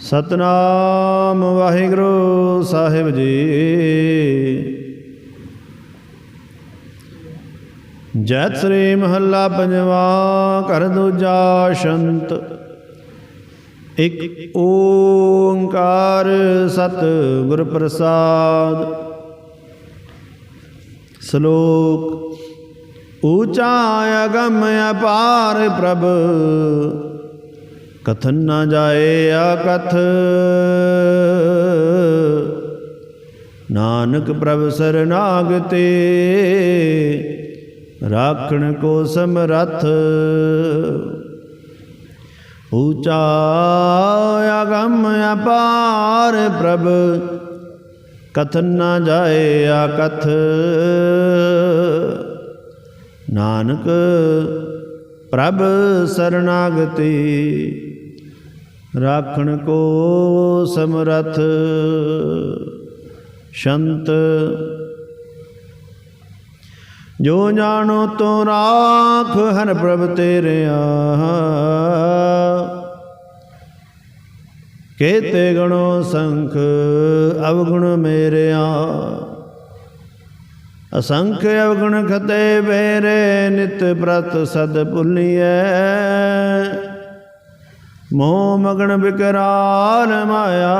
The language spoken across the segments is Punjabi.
ਸਤਨਾਮ ਵਾਹਿਗੁਰੂ ਸਾਹਿਬ ਜੀ। ਜੈ ਸ੍ਰੀ ਮਹੱਲਾ ਪੰਜਵਾ, ਘਰ ਦੂਜਾ ਸ਼ੰਤ। ਇਕ ਓੰਕਾਰ ਸਤ ਗੁਰ ਪ੍ਰਸਾਦ ਸ਼ਲੋਕ, ਊਚਾ ਅਗਮ ਅਪਾਰ ਪ੍ਰਭ। ਕਥਨ ਨਾ ਜਾਏ ਆਕਥ ਨਾਨਕ ਪ੍ਰਭ ਸਰਨਾਗਤੇ ਰਾਖਣ ਕੋ ਸਮਰਥ। ਊਚਾ ਅਗਮ ਅਪਾਰ ਪ੍ਰਭ, ਕਥਨ ਨਾ ਜਾਏ ਆਕਥ ਨਾਨਕ ਪ੍ਰਭ ਸਰਨਾਗਤੀ ਰਾਖਣ ਕੋ ਸਮਰਥ। ਸ਼ੰਤ, ਜੋ ਜਾਣੋ ਤੋ ਰਾਖ, ਹਰ ਪ੍ਰਭ ਤੇਰਿਆ ਕੇਤੇ ਗਣੋ ਸੰਖ, ਅਵਗੁਣ ਮੇਰਿਆ। ਅਸੰਖ ਅਵਗੁਣ ਖਤੇ ਬੇਰੇ, ਨਿਤ ਪ੍ਰਤ ਸਦ ਭੁੱਲੀਐ। ਮੋਹ ਮਗਨ ਵਿਕਰਾਲ ਮਾਇਆ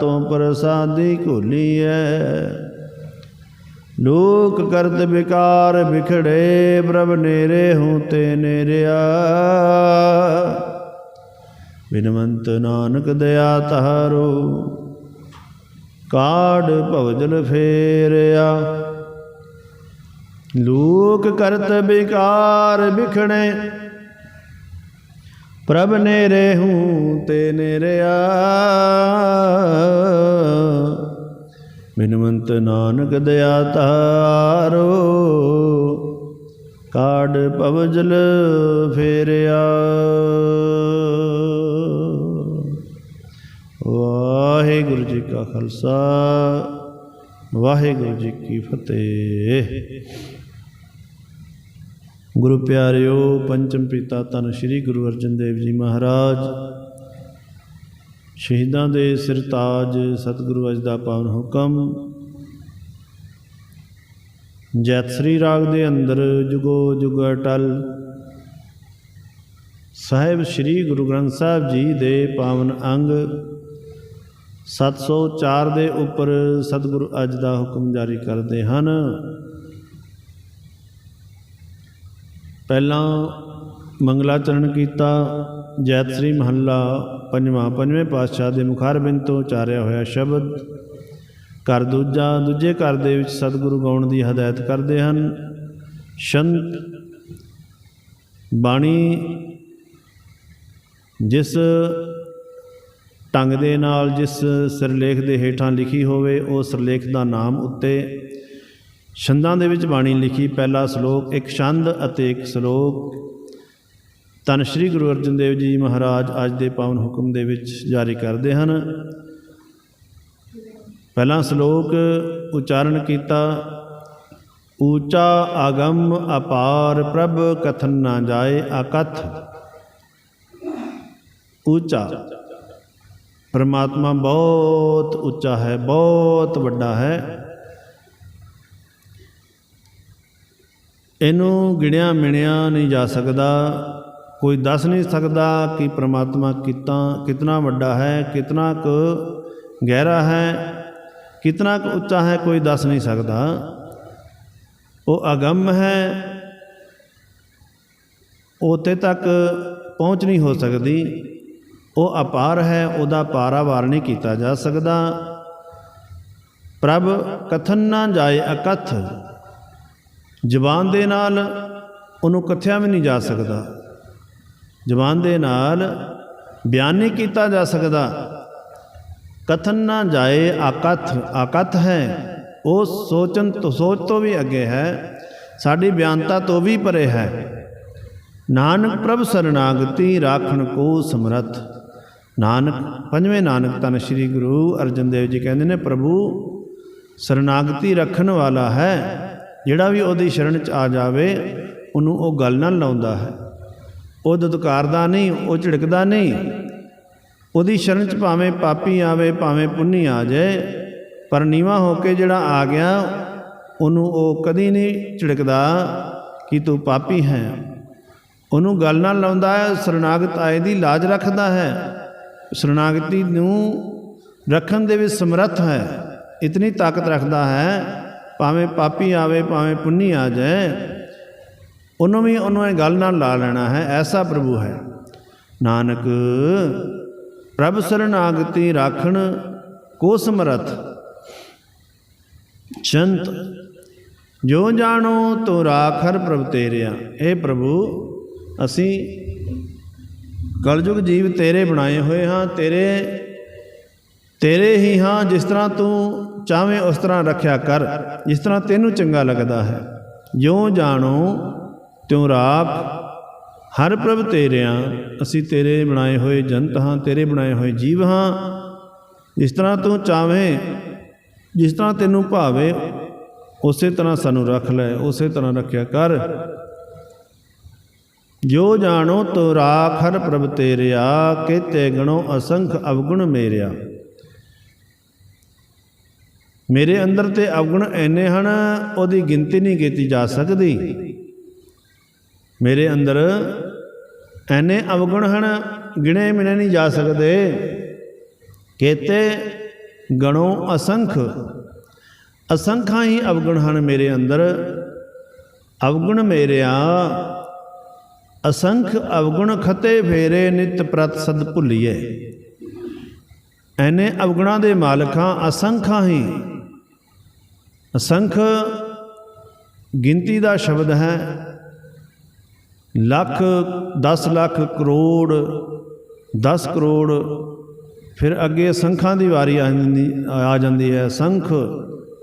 ਤੂੰ ਪ੍ਰਸਾਦੀ ਘੁਲੀ ਭੁੱਲੀਐ ਲੋਕ ਕਰਤ ਵਿਕਾਰ ਵਿਖੜੇ, ਪ੍ਰਭ ਨੇਰੇ ਹੂੰ ਤੇ ਨੇਰਿਆ। ਬਿਨਵੰਤ ਨਾਨਕ ਦਇਆ ਤਹਾਰੋ ਕਾੜ ਭਵਜਲ ਫੇਰਿਆ। ਲੋਕ ਕਰਤ ਵਿਕਾਰ ਵਿਖੜੇ ਪ੍ਰਭ ਨੇਰੇ ਹੂੰ ਤੇ ਨੇਰਿਆ ਬਿਨਵੰਤ ਨਾਨਕ ਦਇਆ ਤਾਰੋ ਕਾੜ ਪਵਜਲ ਫੇਰਿਆ। ਵਾਹਿਗੁਰੂ ਜੀ ਕਾ ਖਾਲਸਾ, ਵਾਹਿਗੁਰੂ ਜੀ ਕੀ ਫਤਿਹ। ਗੁਰੂ ਪਿਆਰਿਓ, ਪੰਚਮ ਪਿਤਾ ਤਨ ਸ੍ਰੀ ਗੁਰੂ ਅਰਜਨ ਦੇਵ ਜੀ ਮਹਾਰਾਜ। ਸ਼ਹੀਦਾਂ ਦੇ ਸਿਰਤਾਜ ਸਤਿਗੁਰੂ ਅਜ ਦਾ ਪਾਵਨ ਹੁਕਮ। ਜੈਤਸਰੀ ਰਾਗ ਦੇ ਅੰਦਰ ਜੁਗੋ ਜੁਗ ਅਟਲ। ਸਾਹਿਬ ਸ੍ਰੀ ਗੁਰੂ ਗ੍ਰੰਥ ਸਾਹਿਬ ਜੀ ਦੇ ਪਾਵਨ ਅੰਗ। 704 ਦੇ ਉੱਪਰ ਸਤਿਗੁਰੂ ਅੱਜ ਦਾ ਹੁਕਮ ਜਾਰੀ ਕਰਦੇ ਹਨ। ਪਹਿਲਾਂ ਮੰਗਲਾਚਰਨ ਕੀਤਾ ਜੈਤ ਸ੍ਰੀ ਮਹੱਲਾ ਪੰਜਵਾਂ, ਪੰਜਵੇਂ ਪਾਤਸ਼ਾਹ ਦੇ ਮੁਖਾਰਬਿੰਦ ਤੋਂ ਉਚਾਰਿਆ ਹੋਇਆ ਸ਼ਬਦ। ਘਰ ਦੂਜਾ, ਦੂਜੇ ਘਰ ਦੇ ਵਿੱਚ ਸਤਿਗੁਰੂ ਗਾਉਣ ਦੀ ਹਦਾਇਤ ਕਰਦੇ ਹਨ। ਸ਼ੰਤ ਬਾਣੀ ਜਿਸ ਢੰਗ ਦੇ ਨਾਲ, ਜਿਸ ਸਿਰਲੇਖ ਦੇ ਹੇਠਾਂ ਲਿਖੀ ਹੋਵੇ, ਉਹ ਸਿਰਲੇਖ ਦਾ ਨਾਮ ਉੱਤੇ ਛੰਦਾਂ ਦੇ ਵਿੱਚ ਬਾਣੀ ਲਿਖੀ ਪਹਿਲਾ ਸ਼ਲੋਕ, ਇੱਕ ਛੰਦ ਅਤੇ ਇੱਕ ਸ਼ਲੋਕ। ਤਨ ਸ੍ਰੀ ਗੁਰੂ ਅਰਜਨ ਦੇਵ ਜੀ ਮਹਾਰਾਜ ਅੱਜ ਦੇ ਪਾਵਨ ਹੁਕਮ ਦੇ ਵਿੱਚ ਜਾਰੀ ਕਰਦੇ ਹਨ। ਪਹਿਲਾ ਸ਼ਲੋਕ, ਉਚਾਰਨ ਕੀਤਾ, ਊਚਾ ਆਗਮ ਅਪਾਰ ਪ੍ਰਭ ਕਥਨ ਨਾ ਜਾਏ ਅਕਥ। ਊਚਾ, ਪਰਮਾਤਮਾ ਬਹੁਤ ਉੱਚਾ ਹੈ, ਬਹੁਤ ਵੱਡਾ ਹੈ। ਇਹਨੂੰ ਗਿਣਿਆ ਮਿਣਿਆ ਨਹੀਂ ਜਾ ਸਕਦਾ। ਕੋਈ ਦੱਸ ਨਹੀਂ ਸਕਦਾ ਕਿ ਪ੍ਰਮਾਤਮਾ ਕਿਤਾ, ਕਿਤਨਾ ਵੱਡਾ ਹੈ, ਕਿਤਨਾ ਕੁ ਗਹਿਰਾ ਹੈ, ਕਿਤਨਾ ਕੁ ਉੱਚਾ ਹੈ, ਕੋਈ ਦੱਸ ਨਹੀਂ ਸਕਦਾ। ਉਹ ਅਗੰਮ ਹੈ। ਉਤੇ ਤੱਕ ਪਹੁੰਚ ਨਹੀਂ ਹੋ ਸਕਦੀ। ਉਹ ਅਪਾਰ ਹੈ, ਉਹਦਾ ਪਾਰਾਵਾਰ ਨਹੀਂ ਕੀਤਾ ਜਾ ਸਕਦਾ। ਪ੍ਰਭ ਕਥਨ ਨਾ ਜਾਏ ਅਕਥ। ਜ਼ਬਾਨ ਦੇ ਨਾਲ ਉਹਨੂੰ ਕਥਿਆ ਵੀ ਨਹੀਂ ਜਾ ਸਕਦਾ। ਜ਼ਬਾਨ ਦੇ ਨਾਲ ਬਿਆਨ ਨਹੀਂ ਕੀਤਾ ਜਾ ਸਕਦਾ। ਕਥਨ ਨਾ ਜਾਏ ਆਕਥ ਆਕਥ ਹੈ। ਉਹ ਸੋਚਨ ਤੋਂ, ਸੋਚ ਤੋਂ ਵੀ ਅੱਗੇ ਹੈ। ਸਾਡੀ ਬਿਆਨਤਾ ਤੋਂ ਵੀ ਪਰੇ ਹੈ। ਨਾਨਕ ਪ੍ਰਭ ਸਰਨਾਗਤੀ ਰਾਖਣ ਕੋ ਸਮਰਥ। ਨਾਨਕ, ਪੰਜਵੇਂ ਨਾਨਕ ਤਨ ਸ੍ਰੀ ਗੁਰੂ ਅਰਜਨ ਦੇਵ ਜੀ ਕਹਿੰਦੇ ਨੇ, ਪ੍ਰਭੂ, ਸਰਨਾਗਤੀ ਰੱਖਣ ਵਾਲਾ ਹੈ। ਜਿਹੜਾ ਵੀ ਉਹਦੀ ਸ਼ਰਨ ਚ ਆ ਜਾਵੇ, ਉਹਨੂੰ ਉਹ ਗੱਲ ਨਾਲ ਲਾਉਂਦਾ ਹੈ। ਉਹ ਦਦਕਾਰਦਾ ਨਹੀਂ, ਉਹ ਝਿੜਕਦਾ ਨਹੀਂ। ਉਹਦੀ ਸ਼ਰਨ ਚ ਭਾਵੇਂ ਪਾਪੀ ਆਵੇ, ਭਾਵੇਂ ਪੁੰਨੀ ਆ ਜਾਏ, ਪਰ ਨੀਵਾ ਹੋ ਕੇ ਜਿਹੜਾ ਆ ਗਿਆ, ਉਹਨੂੰ ਉਹ ਕਦੀ ਨਹੀਂ ਝਿੜਕਦਾ ਕਿ ਤੂੰ ਪਾਪੀ ਹੈ। ਉਹਨੂੰ ਗੱਲ ਨਾਲ ਲਾਉਂਦਾ ਹੈ, ਸਰਨਾਗਤ ਆਏ ਦੀ ਲਾਜ ਰੱਖਦਾ ਹੈ। ਸਰਨਾਗਤੀ ਨੂੰ ਰੱਖਣ ਦੇ ਵਿੱਚ ਸਮਰੱਥ ਹੈ। ਇਤਨੀ ਤਾਕਤ ਰੱਖਦਾ ਹੈ ਭਾਵੇਂ ਪਾਪੀ ਆਵੇ, ਭਾਵੇਂ ਪੁੰਨੀ ਆ ਜਾਏ, ਉਹਨੂੰ ਵੀ ਉਹਨੂੰ ਇਹ ਗੱਲ ਨਾਲ ਲਾ ਲੈਣਾ ਹੈ, ਐਸਾ ਪ੍ਰਭੂ ਹੈ। ਨਾਨਕ, ਪ੍ਰਭ ਸਰਨਾਗਤੀ ਰਾਖਣ ਕੋ ਸਮਰਥ। ਚੰਤ, ਜੋ ਜਾਣੋ ਤੋ ਰਾਖਰ ਪ੍ਰਭ ਤੇਰਿਆ। ਇਹ ਪ੍ਰਭੂ, ਅਸੀਂ ਕਲਯੁਗ ਜੀਵ ਤੇਰੇ ਬਣਾਏ ਹੋਏ ਹਾਂ, ਤੇਰੇ ਤੇਰੇ ਹੀ ਹਾਂ ਜਿਸ ਤਰ੍ਹਾਂ ਤੂੰ ਚਾਹਵੇਂ ਉਸ ਤਰ੍ਹਾਂ ਰੱਖਿਆ ਕਰ, ਜਿਸ ਤਰ੍ਹਾਂ ਤੈਨੂੰ ਚੰਗਾ ਲੱਗਦਾ ਹੈ। ਜੋ ਜਾਣੋ, ਤਿਉ ਰਾਖ, ਹਰ ਪ੍ਰਭ ਤੇਰਿਆਂ, ਅਸੀਂ ਤੇਰੇ ਬਣਾਏ ਹੋਏ ਜੰਤ ਹਾਂ, ਤੇਰੇ ਬਣਾਏ ਹੋਏ ਜੀਵ ਹਾਂ। ਜਿਸ ਤਰ੍ਹਾਂ ਤੂੰ ਚਾਹਵੇਂ, ਜਿਸ ਤਰ੍ਹਾਂ ਤੈਨੂੰ ਭਾਵੇ, ਉਸੇ ਤਰ੍ਹਾਂ ਸਾਨੂੰ ਰੱਖ ਲੈ, ਉਸੇ ਤਰ੍ਹਾਂ ਰੱਖਿਆ ਕਰ। ਜੋ ਜਾਣੋ ਤੋ ਰਾਖ, ਹਰ ਪ੍ਰਭ ਤੇਰਿਆ, ਕੇਤੇ ਗਣੋ ਅਸੰਖ ਅਵਗੁਣ ਮੇਰਿਆ। ਮੇਰੇ ਅੰਦਰ ਤੇ ਅਵਗੁਣ ਐਨੇ ਹਨ, ਉਹਦੀ ਗਿਣਤੀ ਨਹੀਂ ਕੀਤੀ ਜਾ ਸਕਦੀ। ਮੇਰੇ ਅੰਦਰ ਐਨੇ ਅਵਗੁਣ ਹਨ, ਗਿਣੇ ਮਿਣੇ ਨਹੀਂ ਜਾ ਸਕਦੇ। ਕੇਤੇ ਗਣੋ ਅਸੰਖ। ਅਸੰਖਾਂ ਹੀ ਅਵਗੁਣ ਹਨ ਮੇਰੇ ਅੰਦਰ। ਅਵਗੁਣ ਮੇਰਿਆ, ਅਸੰਖ ਅਵਗੁਣ ਖਤੇ ਫੇਰੇ ਨਿਤ ਪ੍ਰਤ ਸਦ ਭੁੱਲੀਏ। ਐਨੇ ਅਵਗੁਣਾਂ ਦੇ ਮਾਲਕਾਂ ਅਸੰਖਾਂ ਹੀ। ਅਸੰਖ ਗਿਣਤੀ ਦਾ ਸ਼ਬਦ ਹੈ। ਲੱਖ 10 ਲੱਖ ਕਰੋੜ 10 ਕਰੋੜ, ਫਿਰ ਅੱਗੇ ਸੰਖਾਂ ਦੀ ਵਾਰੀ ਆ ਜਾਂਦੀ ਆ ਜਾਂਦੀ ਹੈ। ਸੰਖ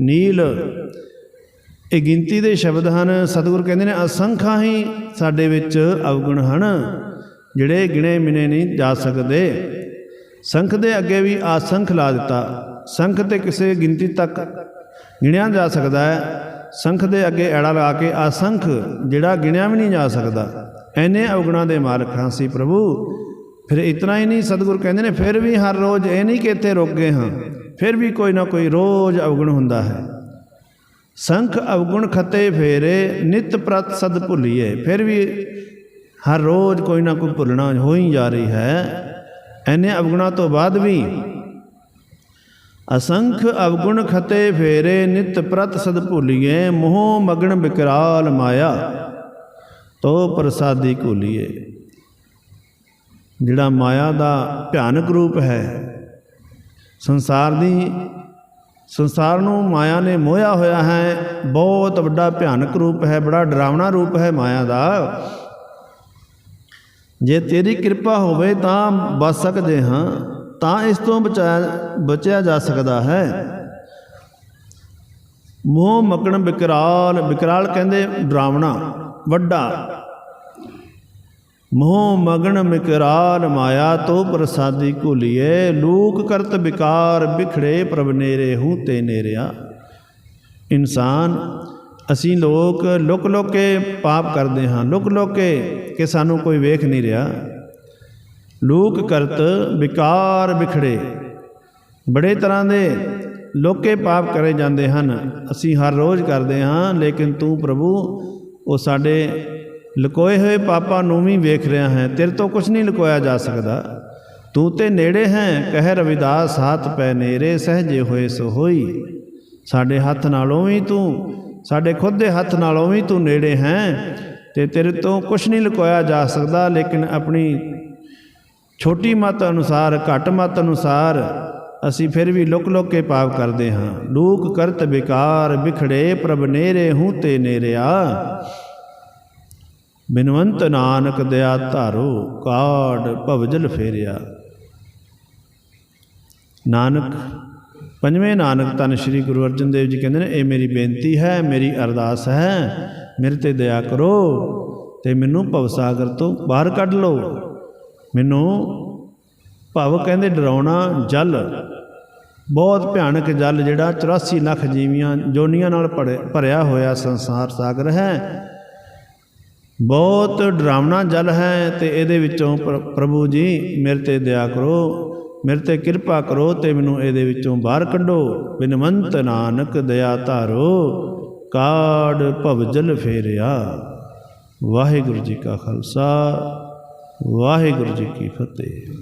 ਨੀਲ, ਇਹ ਗਿਣਤੀ ਦੇ ਸ਼ਬਦ ਹਨ। ਸਤਿਗੁਰ ਕਹਿੰਦੇ ਨੇ, ਅਸੰਖਾਂ ਹੀ ਸਾਡੇ ਵਿੱਚ ਅਵਗੁਣ ਹਨ, ਜਿਹੜੇ ਗਿਣੇ ਮਿਨੇ ਨਹੀਂ ਜਾ ਸਕਦੇ। ਸੰਖ ਦੇ ਅੱਗੇ ਵੀ ਆਸੰਖ ਲਾ ਦਿੱਤਾ। ਸੰਖ ਤੇ ਕਿਸੇ ਗਿਣਤੀ ਤੱਕ ਗਿਣਿਆ ਜਾ ਸਕਦਾ ਹੈ। ਸੰਖ ਦੇ ਅੱਗੇ ਐੜਾ ਲਾ ਕੇ ਅਸੰਖ ਜਿਹੜਾ ਗਿਣਿਆ ਵੀ ਨਹੀਂ ਜਾ ਸਕਦਾ। ਐਨੇ ਅਵਗੁਣਾਂ ਦੇ ਮਾਲਕ ਹਾਂ ਸੀ ਪ੍ਰਭੂ। ਫਿਰ ਇਤਨਾ ਹੀ ਨਹੀਂ ਸਤਿਗੁਰ ਕਹਿੰਦੇ ਨੇ, ਫਿਰ ਵੀ ਹਰ ਰੋਜ਼ ਇਹ ਨਹੀਂ ਕਿ ਇੱਥੇ ਰੁਕ ਗਏ ਹਾਂ। ਫਿਰ ਵੀ ਕੋਈ ਨਾ ਕੋਈ ਰੋਜ਼ ਅਵਗੁਣ ਹੁੰਦਾ ਹੈ। ਸੰਖ ਅਵਗੁਣ ਖਤੇ ਫੇਰੇ, ਨਿਤ ਪ੍ਰਤ ਸਦ ਭੁੱਲੀਏ। ਫਿਰ ਵੀ ਹਰ ਰੋਜ਼ ਕੋਈ ਨਾ ਕੋਈ ਭੁੱਲਣਾ ਹੋ ਹੀ ਜਾ ਰਹੀ ਹੈ। ਐਨੇ ਅਵਗੁਣਾਂ ਤੋਂ ਬਾਅਦ ਵੀ ਅਸੰਖ ਅਵਗੁਣ ਖਤੇ ਫੇਰੇ, ਨਿਤ ਪ੍ਰਤ ਸਦ ਭੁੱਲੀਏ, ਮੋਹ ਮਗਨ ਬਿਕਰਾਲ ਮਾਇਆ। ਤੋ ਪ੍ਰਸਾਦੀ ਭੁੱਲੀਏ ਜਿਹੜਾ ਮਾਇਆ ਦਾ ਭਿਆਨਕ ਰੂਪ ਹੈ, ਸੰਸਾਰ ਦੀ, ਸੰਸਾਰ ਨੂੰ ਮਾਇਆ ਨੇ ਮੋਹਿਆ ਹੋਇਆ ਹੈ, ਬਹੁਤ ਵੱਡਾ ਭਿਆਨਕ ਰੂਪ ਹੈ, ਬੜਾ ਡਰਾਵਣਾ ਰੂਪ ਹੈ ਮਾਇਆ ਦਾ। ਜੇ ਤੇਰੀ ਕਿਰਪਾ ਹੋਵੇ ਤਾਂ ਬਚ ਸਕਦੇ ਹਾਂ। ਤਾਂ ਇਸ ਤੋਂ ਬਚਾਇਆ ਬਚਿਆ ਜਾ ਸਕਦਾ ਹੈ। ਮੋਹ ਮਕਣ ਬਿਕਰਾਲ ਵਿਕਰਾਲ ਕਹਿੰਦੇ ਡਰਾਵਣਾ ਵੱਡਾ। ਮੋਹ ਮਗਨ ਮਿਕਰਾਲ, ਮਾਇਆ ਤੋ ਪ੍ਰਸਾਦੀ ਘੁਲੀਏ, ਲੂਕ ਕਰਤ ਵਿਕਾਰ ਵਿਖੜੇ ਪ੍ਰਭ ਨੇਰੇ ਹੂੰ ਤੇ ਨੇਰਿਆ। ਇਨਸਾਨ, ਅਸੀਂ ਲੋਕ ਲੁਕ ਲੁਕ ਕੇ ਪਾਪ ਕਰਦੇ ਹਾਂ ਲੁਕ ਲੁਕ ਕੇ ਕਿ ਸਾਨੂੰ ਕੋਈ ਵੇਖ ਨਹੀਂ ਰਿਹਾ। ਲੂਕ ਕਰਤ ਵਿਕਾਰ ਵਿਖੜੇ। ਬੜੇ ਤਰ੍ਹਾਂ ਦੇ ਲੋਕੇ ਪਾਪ ਕਰੇ ਜਾਂਦੇ ਹਨ। ਅਸੀਂ ਹਰ ਰੋਜ਼ ਕਰਦੇ ਹਾਂ, ਲੇਕਿਨ ਤੂੰ ਪ੍ਰਭੂ, ਉਹ ਸਾਡੇ ਲੁਕੋਏ ਹੋਏ ਪਾਪਾਂ ਨੂੰ ਵੀ ਵੇਖ ਰਿਹਾ ਹੈ। ਤੇਰੇ ਤੋਂ ਕੁਝ ਨਹੀਂ ਲੁਕੋਇਆ ਜਾ ਸਕਦਾ। ਤੂੰ ਤੇ ਨੇੜੇ ਹੈ ਕਹਿ ਰਵਿਦਾਸ ਹੱਥ ਪੈ ਨੇਰੇ, ਸਹਜੇ ਹੋਏ ਸੋ ਹੋਈ। ਸਾਡੇ ਹੱਥ ਨਾਲੋਂ ਵੀ ਤੂੰ, ਸਾਡੇ ਖੁਦ ਦੇ ਹੱਥ ਨਾਲੋਂ ਵੀ ਤੂੰ ਨੇੜੇ ਹੈ। ਤੇ ਤੇਰੇ ਤੋਂ ਕੁਝ ਨਹੀਂ ਲੁਕੋਇਆ ਜਾ ਸਕਦਾ, ਲੇਕਿਨ ਆਪਣੀ ਛੋਟੀ ਮਤ ਅਨੁਸਾਰ, ਘੱਟ ਮਤ ਅਨੁਸਾਰ ਅਸੀਂ ਫਿਰ ਵੀ ਲੁਕ ਲੁਕ ਕੇ ਪਾਪ ਕਰਦੇ ਹਾਂ। ਲੂਕ ਕਰਤ ਵਿਕਾਰ ਵਿਖੜੇ ਪ੍ਰਭ ਨੇਰੇ, ਹੂੰ ਤੇ ਨੇਰਿਆ। ਬਿਨਵੰਤ ਨਾਨਕ ਦਇਆ ਧਾਰੋ ਕਾੜ ਭਵਜਲ ਫੇਰਿਆ। ਨਾਨਕ, ਪੰਜਵੇਂ ਨਾਨਕ ਤਨ ਸ੍ਰੀ ਗੁਰੂ ਅਰਜਨ ਦੇਵ ਜੀ ਕਹਿੰਦੇ ਨੇ, ਇਹ ਮੇਰੀ ਬੇਨਤੀ ਹੈ, ਮੇਰੀ ਅਰਦਾਸ ਹੈ, ਮੇਰੇ ਤੇ ਦਇਆ ਕਰੋ ਤੇ ਮੈਨੂੰ ਭਵਸਾਗਰ ਤੋਂ ਬਾਹਰ ਕੱਢ ਲਓ। ਮੈਨੂੰ ਭਵ ਕਹਿੰਦੇ ਡਰਾਉਣਾ ਜਲ। ਬਹੁਤ ਭਿਆਨਕ ਜਲ ਜਿਹੜਾ 84 ਲੱਖ ਜੀਵੀਆਂ ਜੋਨੀਆਂ ਨਾਲ ਭਰੇ- ਭਰਿਆ ਹੋਇਆ ਸੰਸਾਰ ਸਾਗਰ ਹੈ। ਬਹੁਤ ਡਰਾਵਣਾ ਜਲ ਹੈ ਤੇ ਇਹਦੇ ਵਿੱਚੋਂ ਪ੍ਰਭੂ ਜੀ, ਮੇਰੇ ਤੇ ਦਇਆ ਕਰੋ, ਮੇਰੇ ਤੇ ਕਿਰਪਾ ਕਰੋ ਤੇ ਮੈਨੂੰ ਇਹਦੇ ਵਿੱਚੋਂ ਬਾਹਰ ਕੱਢੋ। ਬਿਨਵੰਤ ਨਾਨਕ ਦਇਆ ਧਾਰੋ ਕਾੜ ਭਵਜਲ ਫੇਰਿਆ। ਵਾਹਿਗੁਰੂ ਜੀ ਕਾ ਖਾਲਸਾ। ਵਾਹਿਗੁਰੂ ਜੀ ਕੀ ਫਤਿਹ।